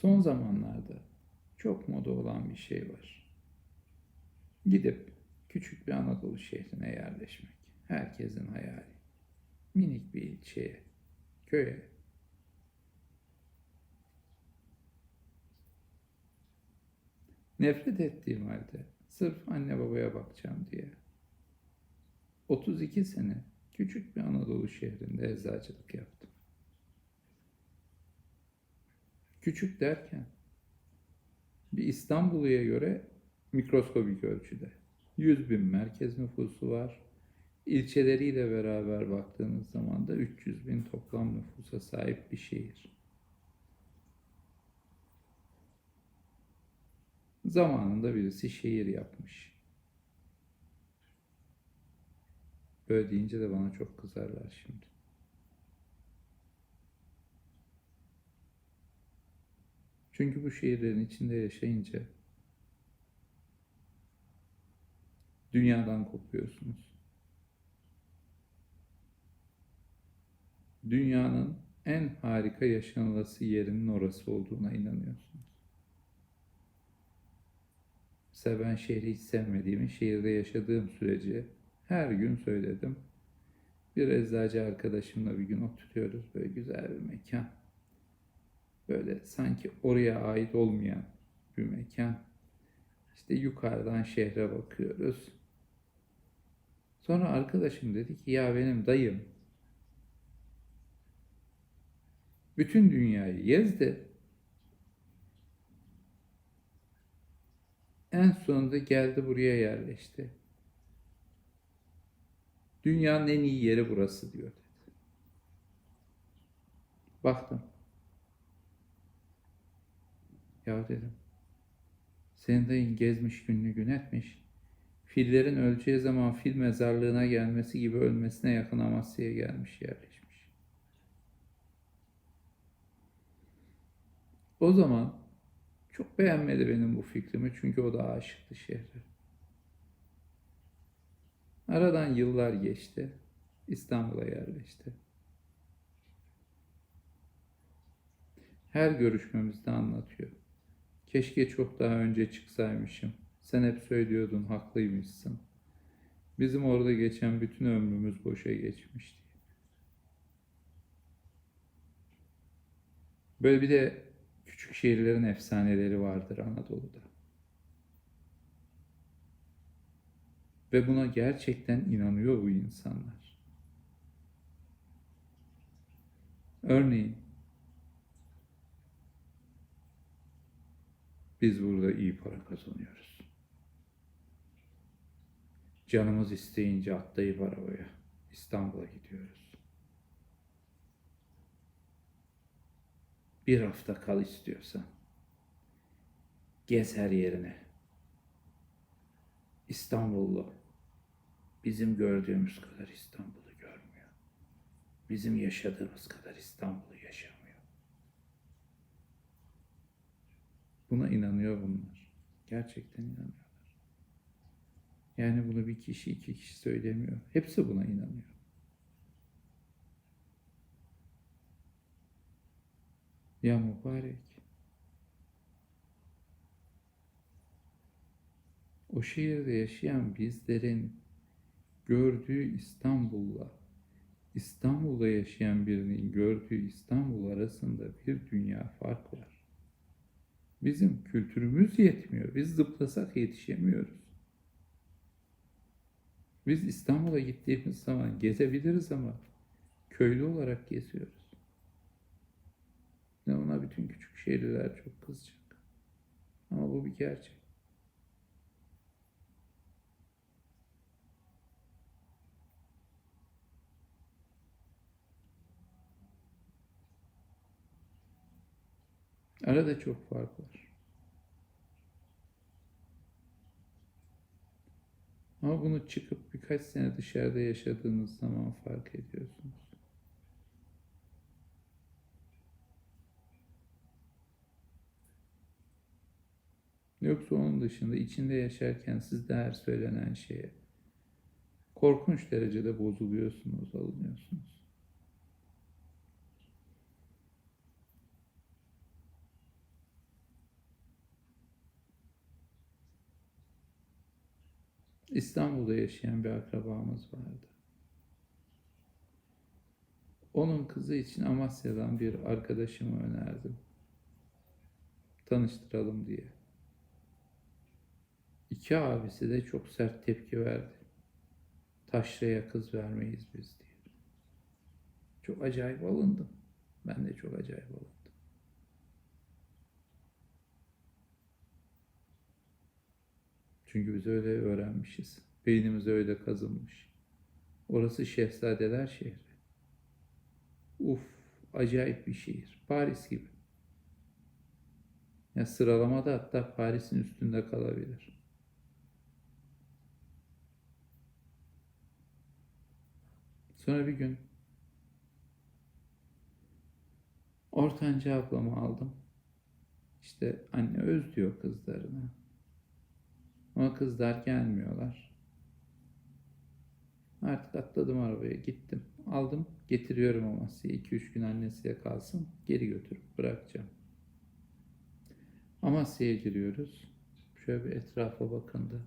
Son zamanlarda çok moda olan bir şey var. Gidip küçük bir Anadolu şehrine yerleşmek. Herkesin hayali. Minik bir ilçeye, köye. Nefret ettiğim halde sırf anne babaya bakacağım diye 32 sene küçük bir Anadolu şehrinde eczacılık yaptım. Küçük derken bir İstanbul'a göre mikroskobik ölçüde. 100 bin merkez nüfusu var. İlçeleriyle beraber baktığınız zaman da 300 bin toplam nüfusa sahip bir şehir. Zamanında birisi şehir yapmış. Böyle deyince de bana çok kızarlar şimdi. Çünkü bu şehirlerin içinde yaşayınca dünyadan kopuyorsunuz. Dünyanın en harika yaşanılası yerinin orası olduğuna inanıyorsunuz. Mesela ben şehri hiç sevmediğimi şehirde yaşadığım sürece her gün söyledim. Bir eczacı arkadaşımla bir gün oturuyoruz. Böyle güzel bir mekan. Böyle sanki oraya ait olmayan bir mekan. İşte yukarıdan şehre bakıyoruz. Sonra arkadaşım dedi ki ya benim dayım bütün dünyayı gezdi. En sonunda geldi buraya yerleşti. Dünyanın en iyi yeri burası diyor dedi. Baktım. Ya dedim. Senin dayın gezmiş gününü gün etmiş. Fillerin öleceği zaman fil mezarlığına gelmesi gibi ölmesine yakın Amasya'ya gelmiş yerleşmiş. O zaman çok beğenmedi benim bu fikrimi çünkü o da aşıktı şehre. Aradan yıllar geçti. İstanbul'a yerleşti. Her görüşmemizde anlatıyor. Keşke çok daha önce çıksaymışım. Sen hep söylüyordun, haklıymışsın. Bizim orada geçen bütün ömrümüz boşa geçmişti. Böyle bir de küçük şehirlerin efsaneleri vardır Anadolu'da. Ve buna gerçekten inanıyor bu insanlar. Örneğin biz burada iyi para kazanıyoruz. Canımız isteyince atlayıp arabaya İstanbul'a gidiyoruz. Bir hafta kal istiyorsan. Gez her yerine. İstanbullu bizim gördüğümüz kadar İstanbul'u görmüyor. Bizim yaşadığımız kadar İstanbul'u Buna inanıyor bunlar. Gerçekten inanıyorlar. Yani bunu bir kişi iki kişi söylemiyor. Hepsi buna inanıyor. Ya mübarek. O şehirde yaşayan bizlerin gördüğü İstanbul'la İstanbul'da yaşayan birinin gördüğü İstanbul arasında bir dünya fark var. Bizim kültürümüz yetmiyor. Biz zıplasak yetişemiyoruz. Biz İstanbul'a gittiğimiz zaman gezebiliriz ama köylü olarak geziyoruz. Ne ona bütün küçük şehirler çok kızacak. Ama bu bir gerçek. Arada çok fark var. Ama bunu çıkıp birkaç sene dışarıda yaşadığınız zaman fark ediyorsunuz. Yoksa onun dışında içinde yaşarken sizde her söylenen şeye korkunç derecede bozuluyorsunuz, alınıyorsunuz. İstanbul'da yaşayan bir akrabamız vardı. Onun kızı için Amasya'dan bir arkadaşımı önerdim. Tanıştıralım diye. İki abisi de çok sert tepki verdi. Taşraya kız vermeyiz biz diye. Çok acayip alındım. Ben de çok acayip alındım. Çünkü biz öyle öğrenmişiz. Beynimize öyle kazınmış. Orası Şehzadeler şehri. Uf, acayip bir şehir. Paris gibi. Ya sıralamada hatta Paris'in üstünde kalabilir. Sonra bir gün ortanca ablamı aldım. İşte anne öz diyor kızlarına. Ama kızlar gelmiyorlar. Artık atladım arabaya gittim. Aldım getiriyorum Amasya'ya. 2-3 gün annesiyle kalsın. Geri götürüp bırakacağım. Amasya'ya giriyoruz. Şöyle bir etrafa bakındı.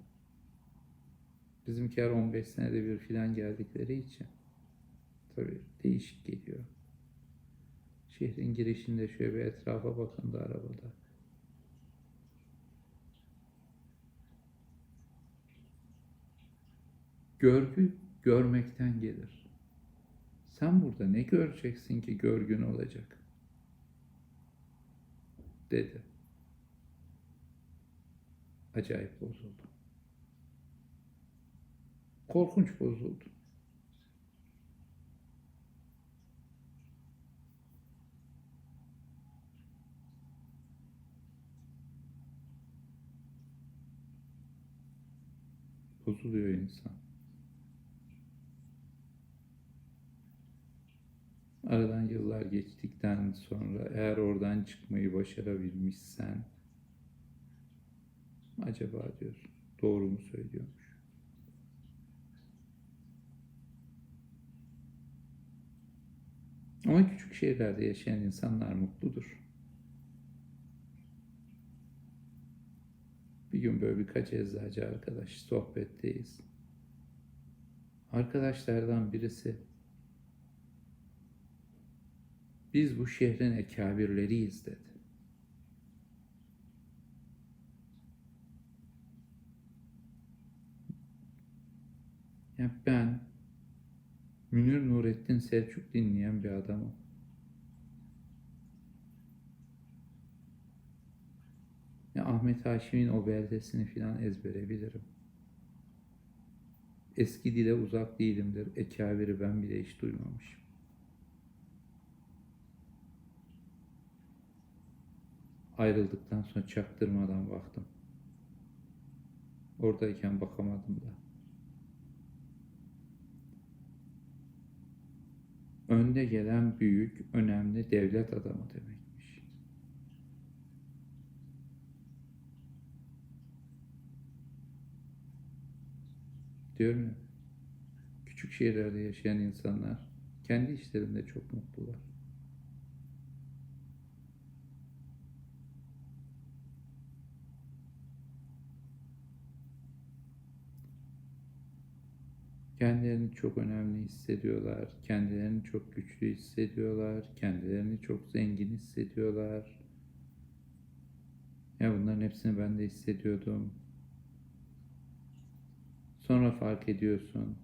Bizimkiler 15 senede bir filan geldikleri için. Tabii değişik geliyor. Şehrin girişinde şöyle bir etrafa bakındı arabada. Görgü görmekten gelir. Sen burada ne göreceksin ki görgün olacak? Dedi. Acayip bozuldu. Korkunç bozuldu. Bozuluyor insan. Aradan yıllar geçtikten sonra eğer oradan çıkmayı başarabilmişsen acaba diyorsun doğru mu söylüyormuş? Ama küçük şehirlerde yaşayan insanlar mutludur. Bir gün böyle birkaç eczacı arkadaş sohbetteyiz. Arkadaşlardan birisi biz bu şehrin ekabirleriyiz dedi. Ya ben Münir Nurettin Selçuk dinleyen bir adamım. Ya Ahmet Haşim'in o beldesini filan ezbere bilirim. Eski dile uzak değilimdir. Ekabiri ben bile hiç duymamışım. Ayrıldıktan sonra çaktırmadan baktım. Oradayken bakamadım da. Önde gelen büyük, önemli devlet adamı demekmiş. Diyorum ya, küçük şehirlerde yaşayan insanlar kendi işlerinde çok mutlular. Kendilerini çok önemli hissediyorlar, kendilerini çok güçlü hissediyorlar, kendilerini çok zengin hissediyorlar. Ya bunların hepsini ben de hissediyordum. Sonra fark ediyorsun.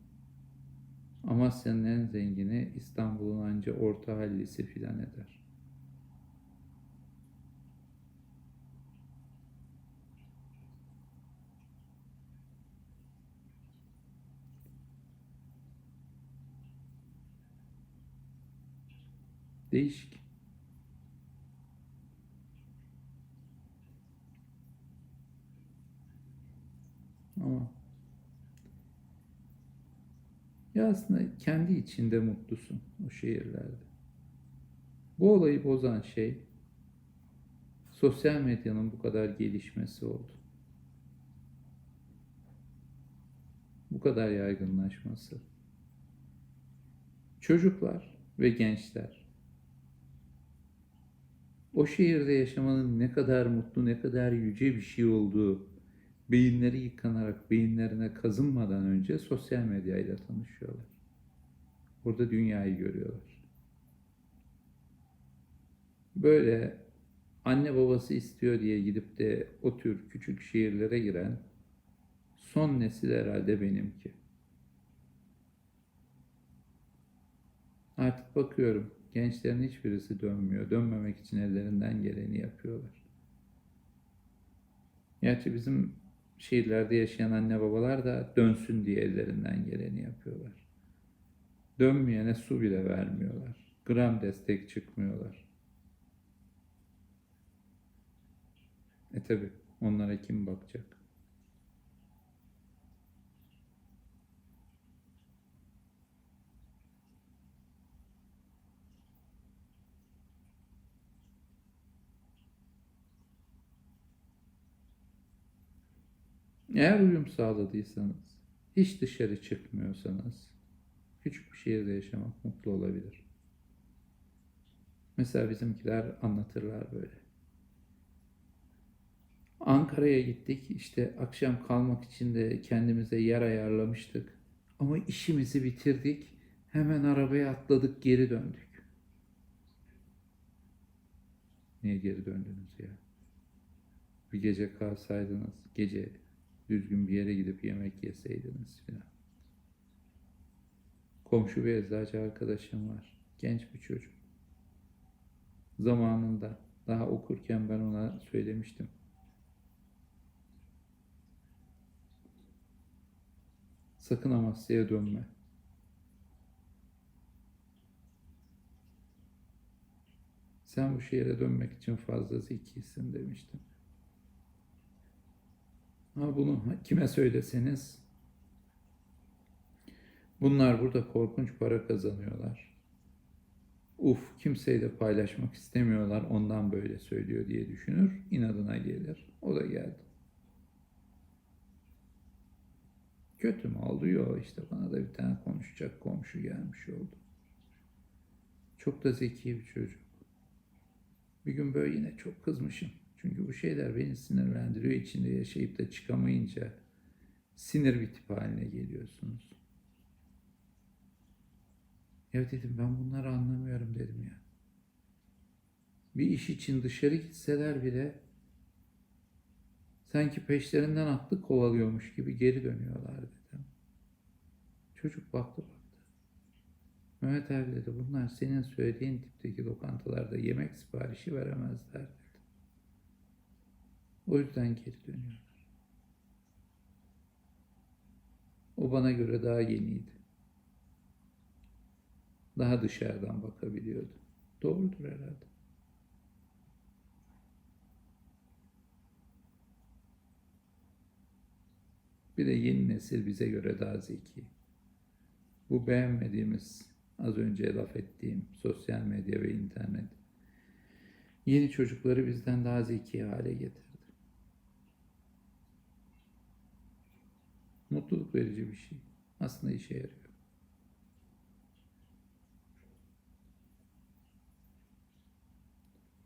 Amasya'nın en zengini İstanbul'un anca orta hallisi filan eder. Değişik. Ama ya aslında kendi içinde mutlusun o şehirlerde. Bu olayı bozan şey sosyal medyanın bu kadar gelişmesi oldu. Bu kadar yaygınlaşması. Çocuklar ve gençler o şehirde yaşamanın ne kadar mutlu, ne kadar yüce bir şey olduğu beyinleri yıkanarak beyinlerine kazınmadan önce sosyal medyayla tanışıyorlar. Burada dünyayı görüyorlar. Böyle anne babası istiyor diye gidip de o tür küçük şehirlere giren son nesil herhalde benimki. Artık bakıyorum gençlerin hiçbirisi dönmüyor. Dönmemek için ellerinden geleni yapıyorlar. Gerçi bizim şehirlerde yaşayan anne babalar da dönsün diye ellerinden geleni yapıyorlar. Dönmeyene su bile vermiyorlar. Gram destek çıkmıyorlar. E tabi onlara kim bakacak? Eğer uyum sağladıysanız, hiç dışarı çıkmıyorsanız, küçük bir şehirde yaşamak mutlu olabilir. Mesela bizimkiler anlatırlar böyle. Ankara'ya gittik, işte akşam kalmak için de kendimize yer ayarlamıştık. Ama işimizi bitirdik, hemen arabaya atladık, geri döndük. Niye geri döndünüz ya? Bir gece kalsaydınız, gece düzgün bir yere gidip yemek yeseydiniz filan. Komşu bir eczacı arkadaşım var. Genç bir çocuk. Zamanında daha okurken ben ona söylemiştim. Sakın Amasya'ya dönme. Sen bu şehre dönmek için fazla zekisin demiştim. Ama bunu kime söyleseniz bunlar burada korkunç para kazanıyorlar. Uf kimseyle paylaşmak istemiyorlar ondan böyle söylüyor diye düşünür. inadına gelir. O da geldi. Kötü mü oldu? Yok işte bana da bir tane konuşacak komşu gelmiş oldu. Çok da zeki bir çocuk. Bir gün böyle yine çok kızmışım. Çünkü bu şeyler beni sinirlendiriyor. İçinde yaşayıp da çıkamayınca sinir bir tip haline geliyorsunuz. Ya dedim ben bunları anlamıyorum dedim ya. Bir iş için dışarı gitseler bile sanki peşlerinden atlı kovalıyormuş gibi geri dönüyorlar dedim. Çocuk baktı baktı. Mehmet abi dedi bunlar senin söylediğin tipteki lokantalarda yemek siparişi veremezler. O yüzden geri dönüyorlar. O bana göre daha yeniydi. Daha dışarıdan bakabiliyordu. Doğrudur herhalde. Bir de yeni nesil bize göre daha zeki. Bu beğenmediğimiz, az önce laf ettiğim sosyal medya ve internet yeni çocukları bizden daha zeki hale getirdi. Mutluluk verici bir şey. Aslında işe yarıyor.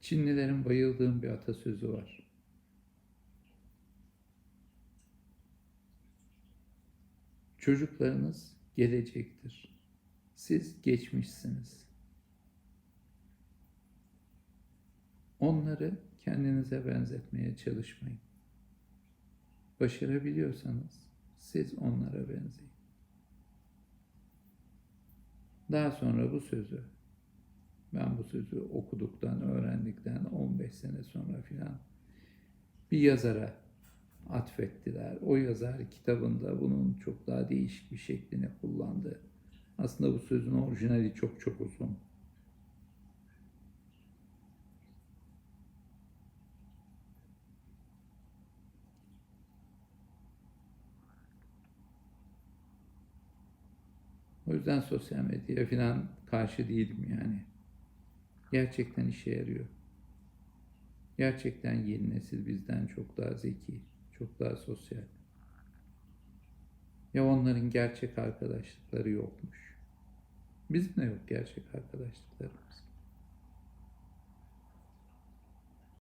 Çinlilerin bayıldığım bir atasözü var. Çocuklarınız gelecektir. Siz geçmişsiniz. Onları kendinize benzetmeye çalışmayın. Başarabiliyorsanız siz onlara benzeyin. Daha sonra bu sözü ben bu sözü okuduktan, öğrendikten 15 sene sonra filan bir yazara atfettiler. O yazar kitabında bunun çok daha değişik bir şeklini kullandı. Aslında bu sözün orijinali çok çok uzun. O yüzden sosyal medyaya falan karşı değilim yani. Gerçekten işe yarıyor. Gerçekten yeni nesil bizden çok daha zeki, çok daha sosyal. Ya onların gerçek arkadaşlıkları yokmuş. Bizim de yok gerçek arkadaşlıklarımız.